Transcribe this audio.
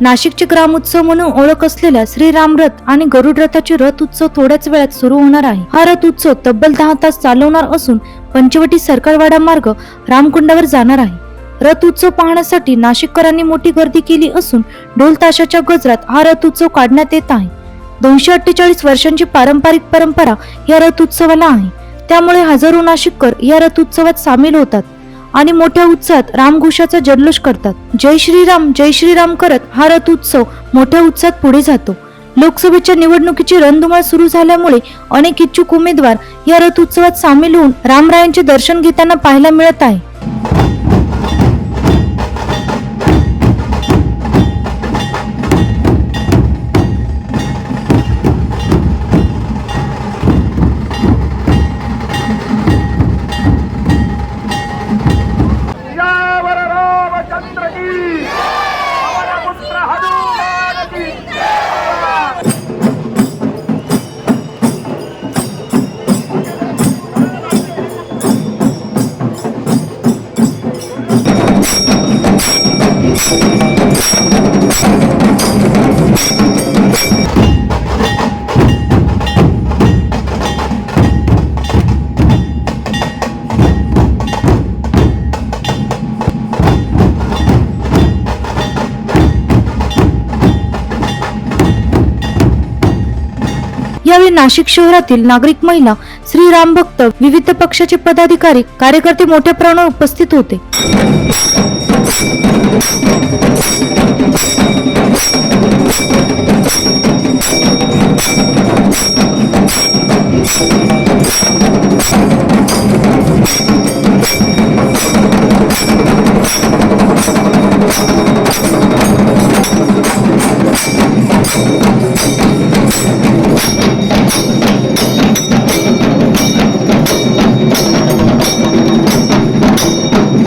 नाशिकचे ग्रामोत्सव म्हणून ओळख असलेल्या श्री रामरथ आणि गरुड रथाचे रथ उत्सव थोड्याच वेळात सुरू होणार आहे. हा रथ उत्सव तब्बल दहा तास चालवणार असून पंचवटी सरकारवाडा मार्ग रामकुंडावर जाणार आहे. रथ उत्सव पाहण्यासाठी नाशिककरांनी मोठी गर्दी केली असून ढोल ताशाच्या गजरात हा रथ उत्सव काढण्यात येत आहे. दोनशे अठ्ठेचाळीस वर्षांची पारंपरिक परंपरा या रथ उत्सवाला आहे. त्यामुळे हजारो नाशिककर या रथ उत्सवात सामील होतात. आणि मोठ्या उत्साहात रामघोषाचा जल्लोष करतात. जय श्रीराम जय श्रीराम करत हा रथोत्सव मोठ्या उत्साहात पुढे जातो. लोकसभेच्या निवडणुकीची रणधुमाळ सुरू झाल्यामुळे अनेक इच्छुक उमेदवार या रथोत्सवात सामील होऊन रामरायांचे दर्शन घेताना पाहायला मिळत आहे. यावेळी नाशिक शहरातील नागरिक महिला श्री राम भक्त विविध पक्षाचे पदाधिकारी कार्यकर्ते मोठ्या प्रमाणावर उपस्थित होते.